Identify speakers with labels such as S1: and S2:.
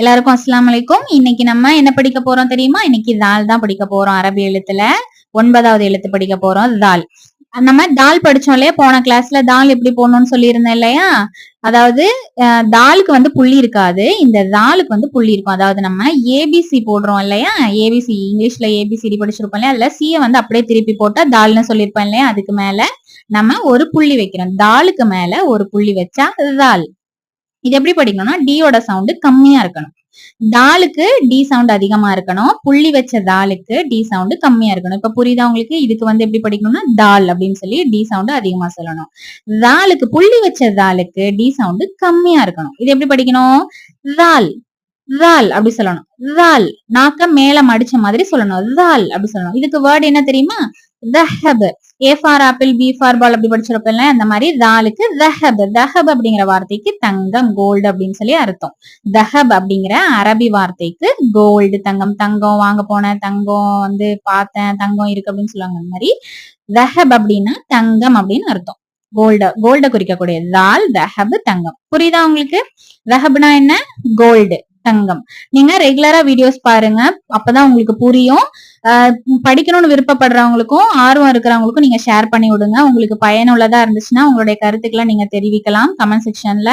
S1: எல்லாருக்கும் அஸ்லாம் அலைக்கும். இன்னைக்கு நம்ம என்ன படிக்க போறோம் தெரியுமா? இன்னைக்கு தால் தான் படிக்க போறோம். அரபி எழுத்துல ஒன்பதாவது எழுத்து படிக்க போறோம். தால். நம்ம தால் படிச்சோம் இல்லையா? போன கிளாஸ்ல தால் எப்படி போடணும்னு சொல்லியிருந்தேன் இல்லையா? அதாவது தாலுக்கு வந்து புள்ளி இருக்காது. இந்த தாலுக்கு வந்து புள்ளி இருக்கும். அதாவது நம்ம ஏபிசி போடுறோம் இல்லையா? ஏபிசி இங்கிலீஷ்ல ஏபிசிடி படிச்சிருப்போம் இல்லையா? அதுல சியை வந்து அப்படியே திருப்பி போட்டா தால்னு சொல்லியிருப்பேன் இல்லையா? அதுக்கு மேல நம்ம ஒரு புள்ளி வைக்கிறோம். தாலுக்கு மேல ஒரு புள்ளி வச்சா தால். இது எப்படி படிக்கணும்னா டியோட சவுண்ட் கம்மியா இருக்கணும். தாலுக்கு டி சவுண்ட் அதிகமா இருக்கணும். புள்ளி வச்ச தாலுக்கு டி சவுண்ட் கம்மியா இருக்கணும். இப்ப புரியுதா உங்களுக்கு? இதுக்கு வந்து எப்படி படிக்கணும்னா தால் அப்படின்னு சொல்லி டி சவுண்ட் அதிகமா சொல்லணும். தாலுக்கு புள்ளி வச்ச தாலுக்கு டி சவுண்ட் கம்மியா இருக்கணும். இது எப்படி படிக்கணும்? தால் தால் அப்படி சொல்லணும். தால் நாக்க மேல மடிச்ச மாதிரி சொல்லணும். தால் அப்படி சொல்லணும். இதுக்கு வேர்டு என்ன தெரியுமா? தஹப் A for apple B for ball அப்படி படிச்சிருப்பேன்ல அந்த மாதிரி தாலுக்கு தஹப் தஹப் அப்படிங்கிற வார்த்தைக்கு தங்கம் கோல்டு அப்படின்னு சொல்லி அர்த்தம். தஹப் அப்படிங்கிற அரபி வார்த்தைக்கு கோல்டு தங்கம் தங்கம் வாங்க போனேன் தங்கம் வந்து பார்த்தேன் தங்கம் இருக்கு அப்படின்னு சொல்லுவாங்க அந்த மாதிரி. தஹப் அப்படின்னா தங்கம் அப்படின்னு அர்த்தம். கோல்ட கோல்ட குறிக்கக்கூடிய தால் தஹப் தங்கம். புரியுதா உங்களுக்கு? தஹப்னா என்ன? கோல்டு தங்கம். நீங்க ரெகுலரா வீடியோஸ் பாருங்க. அப்பதான் உங்களுக்கு புரியும். படிக்கணும்னு விருப்பப்படுறவங்களுக்கும் ஆர்வம் இருக்கிறவங்களுக்கும் நீங்க ஷேர் பண்ணி விடுங்க உங்களுக்கு பயனுள்ளதா இருந்துச்சுன்னா உங்களுடைய கருத்துக்களை நீங்க தெரிவிக்கலாம். கமெண்ட் செக்ஷன்ல